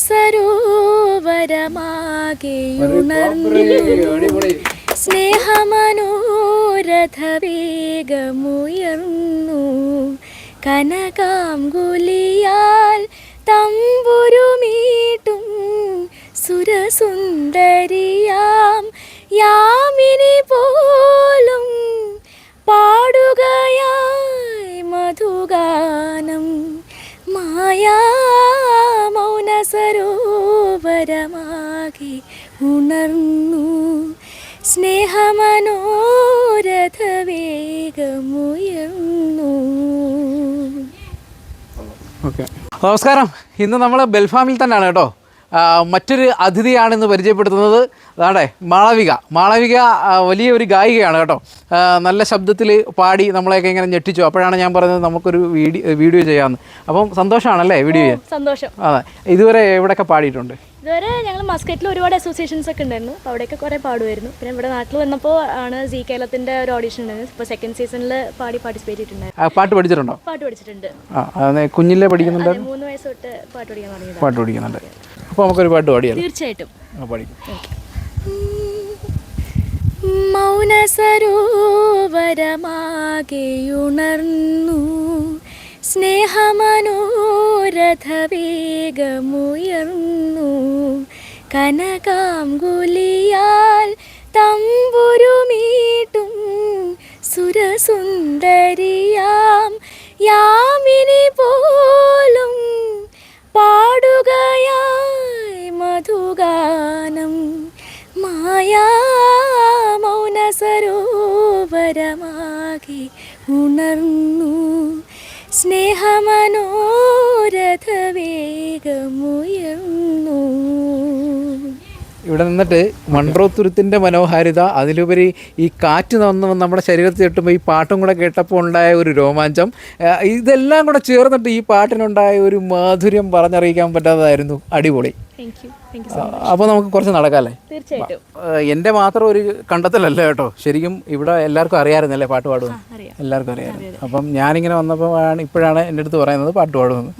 മൗനസരോവരമാകെയുണർന്നു സ്നേഹമനോരഥവേഗമുയർന്നു. കനകാംഗുലിയാൽ തമ്പുരുമീട്ടും സുരസുന്ദരിയാം. യാമിനി ഉണർന്നു. സ്നേഹമനോരഥവേഗമുയർന്നു. നമസ്കാരം. ഇന്ന് നമ്മൾ ബെൽഫാമിൽ തന്നെയാണ് കേട്ടോ. മറ്റൊരു അതിഥിയാണെന്ന് പരിചയപ്പെടുത്തുന്നത് അതാണ് മാളവിക. മാളവിക വലിയൊരു ഗായികയാണ് കേട്ടോ. നല്ല ശബ്ദത്തിൽ പാടി നമ്മളെയൊക്കെ ഇങ്ങനെ ഞെട്ടിച്ചു. അപ്പോഴാണ് ഞാൻ പറഞ്ഞത് നമുക്കൊരു വീഡിയോ വീഡിയോ ചെയ്യാമെന്ന് അപ്പം സന്തോഷമാണല്ലേ വീഡിയോ ചെയ്യാൻ? സന്തോഷം. അതെ. ഇതുവരെ എവിടെയൊക്കെ പാടിയിട്ടുണ്ട്? ഇതുവരെ ഞങ്ങൾ മസ്കറ്റിൽ ഒരുപാട് അസോസിയേഷൻസ് ഒക്കെ ഉണ്ടായിരുന്നു. അപ്പോൾ അവിടെയൊക്കെ കുറേ പാടുമായിരുന്നു പിന്നെ ഇവിടെ നാട്ടിൽ വന്നപ്പോൾ ആണ് സി കേരളത്തിന്റെ ഒരു ഓഡിഷൻ ഉണ്ടായിരുന്നു ഇപ്പോൾ സെക്കൻഡ് സീസണിൽ പാടി പാർട്ടിസിപ്പേറ്റ് ചെയ്തിട്ടുണ്ട് പാട്ട് പഠിച്ചിട്ടുണ്ടോ? പാട്ട് പഠിച്ചിട്ടുണ്ട്. കുഞ്ഞിലെ പഠിക്കുന്നുണ്ട്? മൂന്ന് വയസ്സ് തൊട്ട് പാട്ട് പഠിക്കാൻ പാട്ട് പഠിക്കുന്നുണ്ട്. അപ്പോൾ നമുക്കൊരു പാട്ട് പാടിയാലോ? തീർച്ചയായിട്ടും. പാടിക്കും. മൗനസരോവരമാകെയുണർന്നു സ്നേഹമനോരഥവേഗമുയർന്നു. കനകാംഗുലിയാൽ തമ്പുരുമീട്ടും സുരസുന്ദരിയാം. യാമിനി പോലും മായാ ഉണർന്നു. സ്നേഹമനോരഥവേഗമുയർന്നു. ഇവിടെ നിന്നിട്ട് മൺറോത്തുരുത്തിന്റെ മനോഹാരിത അതിലുപരി ഈ കാറ്റ് വന്ന് നമ്മുടെ ശരീരത്തിൽ തട്ടുമ്പോൾ ഈ പാട്ടും കൂടെ കേട്ടപ്പോൾ ഉണ്ടായ ഒരു രോമാഞ്ചം. ഇതെല്ലാം കൂടെ ചേർന്നിട്ട് ഈ പാട്ടിനുണ്ടായ ഒരു മാധുര്യം പറഞ്ഞറിയിക്കാൻ പറ്റാത്തതായിരുന്നു. അടിപൊളി. അപ്പോൾ നമുക്ക് കുറച്ച് നടക്കാമല്ലേ തീർച്ചയായിട്ടും. എന്റെ മാത്രം ഒരു കണ്ടെത്തലല്ല കേട്ടോ. ശരിക്കും ഇവിടെ എല്ലാവർക്കും അറിയാമായിരുന്നല്ലേ പാട്ട് പാടുമെന്ന്? അറിയാം. എല്ലാവർക്കും അറിയാമായിരുന്നു അപ്പം ഞാനിങ്ങനെ വന്നപ്പോൾ ആണ് ഇപ്പോഴാണ് എന്റെ അടുത്ത് പറയുന്നത് പാട്ട് പാടുമെന്ന്.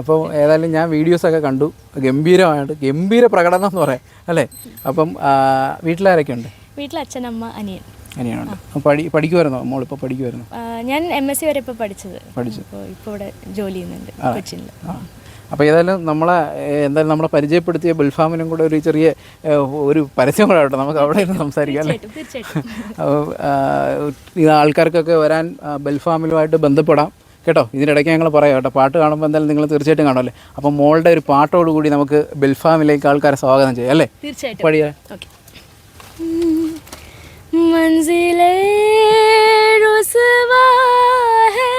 അപ്പോൾ ഏതായാലും ഞാൻ വീഡിയോസൊക്കെ കണ്ടു. ഗംഭീരമായിട്ട് ഗംഭീര പ്രകടനം എന്ന് പറയാം അല്ലേ? അപ്പം വീട്ടിലാരൊക്കെ ഉണ്ട് വീട്ടിൽ അച്ഛനമ്മ അനിയൻ. അനിയനുണ്ട്. അപ്പം പഠി പഠിക്കുമായിരുന്നോ മോളിപ്പോൾ പഠിക്കുമായിരുന്നു ആ, ഞാൻ എം എസ് സി വരെ ഇപ്പോൾ പഠിച്ചത്. പഠിച്ചു ഇപ്പോൾ ഇവിടെ ജോലി ചെയ്യുന്നുണ്ട് കൊച്ചിയിൽ അപ്പോൾ ഏതായാലും നമ്മളെ ഏഹ്, എന്തായാലും നമ്മളെ പരിചയപ്പെടുത്തിയ ബിൽഫാമിനും കൂടെ ഒരു ചെറിയ ഏഹ്, ഒരു പരസ്യം കൂടെ ആവട്ടെ നമുക്ക് അവിടെ ഇരുന്ന് സംസാരിക്കാം അല്ലേ തീർച്ചയായിട്ടും അപ്പോൾ ഇത് ആൾക്കാർക്കൊക്കെ വരാൻ ആ, ബെൽഫാമിലുമായിട്ട് ബന്ധപ്പെടാം കേട്ടോ ഇതിനിടയ്ക്ക് ഞങ്ങൾ പറയാം കേട്ടോ പാട്ട് കാണുമ്പോൾ എന്തായാലും നിങ്ങൾ തീർച്ചയായിട്ടും കാണുമല്ലേ അപ്പം മോളുടെ ഒരു പാട്ടോടുകൂടി നമുക്ക് ബെൽഫാമിലേക്ക് ആൾക്കാരെ സ്വാഗതം ചെയ്യാം അല്ലേ തീർച്ചയായിട്ടും പടിയ ओके मंजिले रुसवा है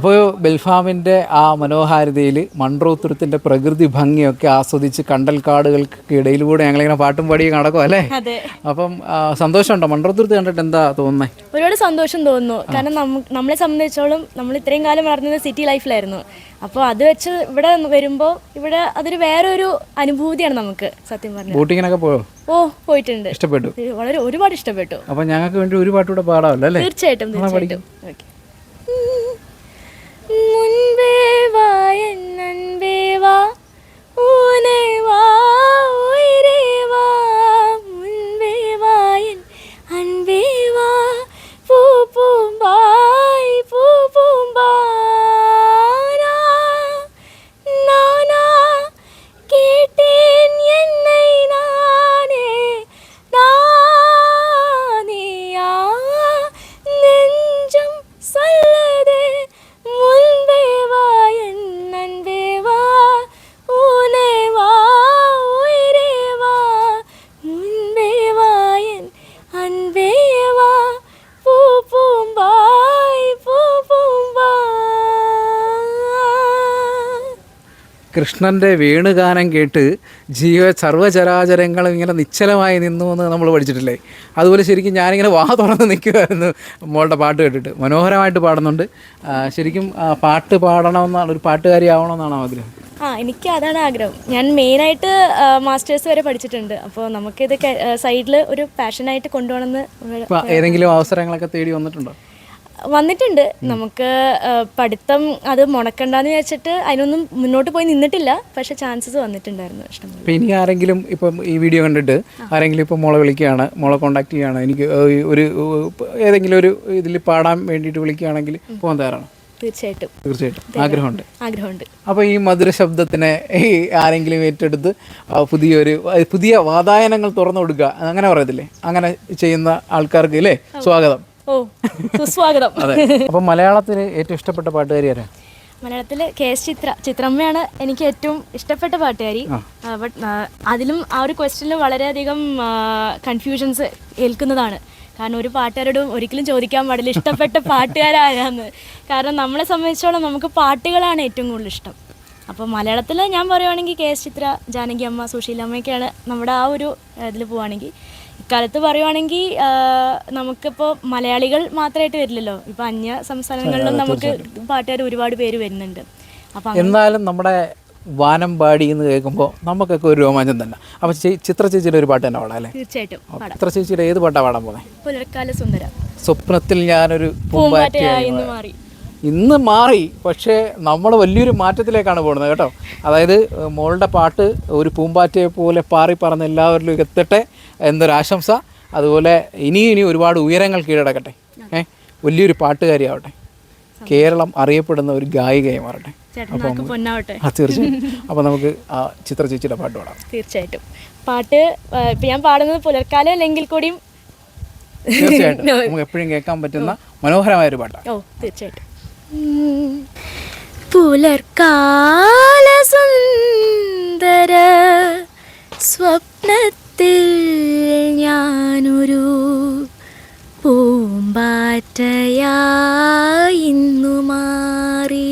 അപ്പോൾ ബെൽഫാമിന്റെ ആ മനോഹാരിതയിൽ മൺറോത്തുരത്തിന്റെ പ്രകൃതി ഭംഗിയൊക്കെ ആസ്വദിച്ച് കണ്ടൽക്കാടുകൾക്ക് ഇടയിലൂടെ ഞങ്ങളിങ്ങനെ പാട്ടും പാടിയും നടക്കും അല്ലേ? അപ്പം സന്തോഷമുണ്ടോ? മൺറോത്തുരത്ത് കണ്ടിട്ട് എന്താ തോന്നുന്നത് ഒരുപാട് സന്തോഷം തോന്നുന്നു. കാരണം നമ്മളെ സംബന്ധിച്ചോളം നമ്മൾ ഇത്രയും കാലം വളർന്നത് സിറ്റി ലൈഫിലായിരുന്നു. അപ്പോൾ അത് വെച്ച് ഇവിടെ വരുമ്പോൾ ഇവിടെ അതൊരു വേറൊരു അനുഭൂതിയാണ് നമുക്ക് സത്യം പറഞ്ഞു ബോട്ടിങ്ങിനൊക്കെ പോയോ? ഓ പോയിട്ടുണ്ട്. ഇഷ്ടപ്പെട്ടു? വളരെ ഒരുപാട് ഇഷ്ടപ്പെട്ടു. അപ്പം ഞങ്ങൾക്ക് വേണ്ടി ഒരു പാട്ടുകൂടെ പാടാമല്ലോ അല്ലേ? തീർച്ചയായിട്ടും തീർച്ചയായിട്ടും. ഓക്കെ. മുൻപേ വാ എൻ വാ ഊനേ വാ. കൃഷ്ണന്റെ വേണുഗാനം കേട്ട് ജീവ സർവചരാചരങ്ങളും ഇങ്ങനെ നിശ്ചലമായി നിന്നു എന്ന് നമ്മൾ പഠിച്ചിട്ടില്ലേ? അതുപോലെ ശരിക്കും ഞാനിങ്ങനെ വാ തുറന്ന് നിൽക്കുമായിരുന്നു മോളുടെ പാട്ട് കേട്ടിട്ട്. മനോഹരമായിട്ട് പാടുന്നുണ്ട്. ശരിക്കും പാട്ട് പാടണമെന്നാണ് ഒരു പാട്ടുകാരി ആവണമെന്നാണ് ആഗ്രഹം. ആ എനിക്ക് അതാണ് ആഗ്രഹം. ഞാൻ മെയിനായിട്ട് മാസ്റ്റേഴ്സ് വരെ പഠിച്ചിട്ടുണ്ട്. അപ്പോൾ നമുക്കിത് സൈഡിൽ ഒരു പാഷനായിട്ട് കൊണ്ടുപോകണമെന്ന് ഏതെങ്കിലും അവസരങ്ങളൊക്കെ തേടി വന്നിട്ടുണ്ടോ? വന്നിട്ടുണ്ട്. നമുക്ക് പഠിത്തം അത് മുടക്കണ്ടെന്ന് വെച്ചിട്ട് അതിനൊന്നും മുന്നോട്ട് പോയി നിന്നിട്ടില്ല. പക്ഷെ ചാൻസസ് വന്നിട്ടുണ്ടായിരുന്നു ഇഷ്ടം ഇനി ആരെങ്കിലും ഇപ്പം ഈ വീഡിയോ കണ്ടിട്ട് ആരെങ്കിലും ഇപ്പം മോളെ വിളിക്കുകയാണ് മോളെ കോൺടാക്ട് ചെയ്യുകയാണ് എനിക്ക് ഒരു ഏതെങ്കിലും ഒരു ഇതിൽ പാടാൻ വേണ്ടിയിട്ട് വിളിക്കുകയാണെങ്കിൽ പോകാൻ തയ്യാറാണ് തീർച്ചയായിട്ടും. തീർച്ചയായിട്ടും. ആഗ്രഹമുണ്ട്. ആഗ്രഹമുണ്ട്. അപ്പോൾ ഈ മധുര ശബ്ദത്തിനെ ഈ ആരെങ്കിലും ഏറ്റെടുത്ത് പുതിയൊരു പുതിയ വാതായനങ്ങൾ തുറന്നു കൊടുക്കുക. അങ്ങനെ പറയത്തില്ലേ? അങ്ങനെ ചെയ്യുന്ന ആൾക്കാർക്ക് അല്ലേ സ്വാഗതം. ഓ സുസ്വാഗതം. അതെ. അപ്പോൾ മലയാളത്തിൽ ഏറ്റവും ഇഷ്ടപ്പെട്ട പാട്ടുകാരി ആരാ? മലയാളത്തിൽ കെ എസ് ചിത്ര ചിത്രമ്മയാണ് എനിക്ക് ഏറ്റവും ഇഷ്ടപ്പെട്ട പാട്ടുകാരി. ബട്ട് അതിലും ആ ഒരു ക്വസ്റ്റ്യനിൽ വളരെയധികം കൺഫ്യൂഷൻസ് ഏൽക്കുന്നതാണ്. കാരണം ഒരു പാട്ടുകാരോടും ഒരിക്കലും ചോദിക്കാൻ പാടില്ല ഇഷ്ടപ്പെട്ട പാട്ടുകാരാരാന്ന്. കാരണം നമ്മളെ സംബന്ധിച്ചോളം നമുക്ക് പാട്ടുകളാണ് ഏറ്റവും കൂടുതൽ ഇഷ്ടം. അപ്പോൾ മലയാളത്തിൽ ഞാൻ പറയുവാണെങ്കിൽ കെ എസ് ചിത്ര ജാനകി അമ്മ സുശീലമ്മയൊക്കെയാണ് നമ്മുടെ ആ ഒരു ഇതിൽ പോവുകയാണെങ്കിൽ ഇക്കാലത്ത് പറയുവാണെങ്കിൽ നമുക്കിപ്പോൾ മലയാളികൾ മാത്രമായിട്ട് വരില്ലല്ലോ. ഇപ്പോൾ അന്യ സംസ്ഥാനങ്ങളിലും നമുക്ക് പാട്ടുകാർ ഒരുപാട് പേര് വരുന്നുണ്ട്. അപ്പം എന്നാലും നമ്മുടെ വാനമ്പാടി എന്ന് കേൾക്കുമ്പോൾ നമുക്കൊക്കെ ഒരു രോമാഞ്ചം തന്നെ. അപ്പോൾ ചിത്ര ചേച്ചിയുടെ ഒരു പാട്ട് തന്നെ പാടാം അല്ലേ? തീർച്ചയായിട്ടും ചിത്ര ചേച്ചിയുടെ ഏത് പാട്ടാണ് പാടാൻ പോകുന്നത് പുലർക്കാല സുന്ദര. സ്വപ്നത്തിൽ ഞാനൊരു പൂമ്പാറ്റയായി മാറി. ഇന്ന് മാറി പക്ഷേ നമ്മൾ വലിയൊരു മാറ്റത്തിലേക്കാണ് പോകുന്നത് കേട്ടോ. അതായത് മോളുടെ പാട്ട് ഒരു പൂമ്പാറ്റയെ പോലെ പാറി പറന്ന് എല്ലാവരിലും എത്തട്ടെ എന്നൊരാശംസ അതുപോലെ ഇനിയും ഇനി ഒരുപാട് ഉയരങ്ങൾ കീഴടക്കട്ടെ. ഏഹ് വലിയൊരു പാട്ടുകാരിയാവട്ടെ. കേരളം അറിയപ്പെടുന്ന ഒരു ഗായികയെ മാറട്ടെ അപ്പം പൊന്നാവട്ടെ. ആ തീർച്ചയായും. അപ്പം നമുക്ക് ആ ചിത്ര ചേച്ചിയുടെ പാട്ട് പാടാം. തീർച്ചയായിട്ടും. പാട്ട് ഞാൻ പാടുന്നത് പുലർക്കാലം അല്ലെങ്കിൽ കൂടിയും? തീർച്ചയായിട്ടും. നമുക്ക് എപ്പോഴും കേൾക്കാൻ പറ്റുന്ന മനോഹരമായ ഒരു പാട്ടാണ്. ഓ തീർച്ചയായിട്ടും. പുലർക്കാല സുന്ദര സ്വപ്നത്തിൽ ഞാനൊരു പൂമ്പാറ്റയായിന്നു മാറി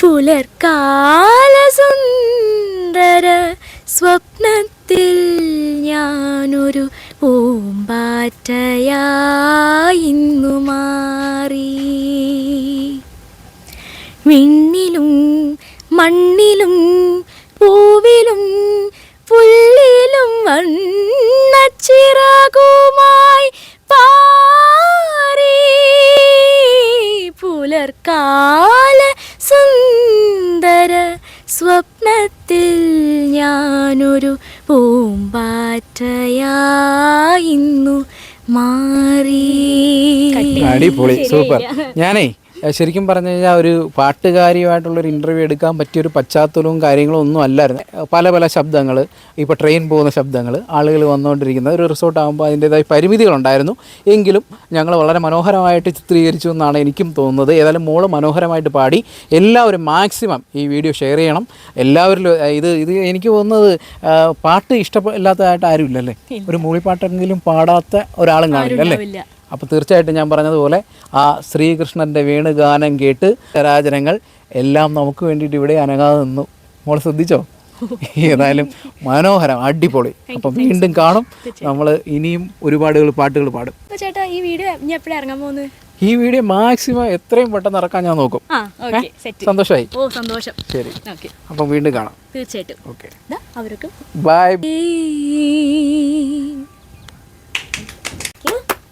പുലർക്കാല പൂമ്പാറ്റയായിന്നു മാറി. അടിപൊളി സൂപ്പർ. ഞാനേ ശരിക്കും പറഞ്ഞു കഴിഞ്ഞാൽ ഒരു പാട്ടുകാരിയുമായിട്ടുള്ളൊരു ഇന്റർവ്യൂ എടുക്കാൻ പറ്റിയൊരു പശ്ചാത്തലവും കാര്യങ്ങളും ഒന്നും അല്ലായിരുന്നു. പല പല ശബ്ദങ്ങൾ ഇപ്പോൾ ട്രെയിൻ പോകുന്ന ശബ്ദങ്ങൾ ആളുകൾ വന്നുകൊണ്ടിരിക്കുന്ന ഒരു റിസോർട്ട് ആകുമ്പോൾ അതിന്റേതായ പരിമിതികളുണ്ടായിരുന്നു. എങ്കിലും ഞങ്ങൾ വളരെ മനോഹരമായിട്ട് ചിത്രീകരിച്ചു എന്നാണ് എനിക്കും തോന്നുന്നത്. ഏതായാലും മോൾ മനോഹരമായിട്ട് പാടി. എല്ലാവരും മാക്സിമം ഈ വീഡിയോ ഷെയർ ചെയ്യണം. എല്ലാവരിലും ഇത് ഇത് എനിക്ക് തോന്നുന്നത് പാട്ട് ഇഷ്ടപ്പെടാത്തതായിട്ട് ആരും ഇല്ലല്ലേ ഒരു മൂളിപ്പാട്ടെങ്കിലും പാടാത്ത ഒരാളും കാണില്ല അല്ലേ. അപ്പോൾ തീർച്ചയായിട്ടും ഞാൻ പറഞ്ഞതുപോലെ ആ ശ്രീകൃഷ്ണന്റെ വേണുഗാനം കേട്ട് ചരാചരങ്ങൾ എല്ലാം നമുക്ക് വേണ്ടിയിട്ട് ഇവിടെ അനങ്ങാതെ നിന്നു. മോൾ ശ്രദ്ധിച്ചോ? ഏതായാലും മനോഹരം അടിപൊളി. അപ്പം വീണ്ടും കാണും. നമ്മൾ ഇനിയും ഒരുപാട് പാട്ടുകൾ പാടും. ചേട്ടാ ഈ വീഡിയോ ഞാൻ എപ്പോഴാണ് ഇറങ്ങാൻ പോകുന്നത്? ഈ വീഡിയോ മാക്സിമം എത്രയും പെട്ടെന്ന് ഇറക്കാൻ ഞാൻ നോക്കും. സന്തോഷമായി ഓ സന്തോഷം. ശരി. അപ്പം വീണ്ടും കാണാം. തീർച്ചയായിട്ടും. ഓക്കെ. ബൈ.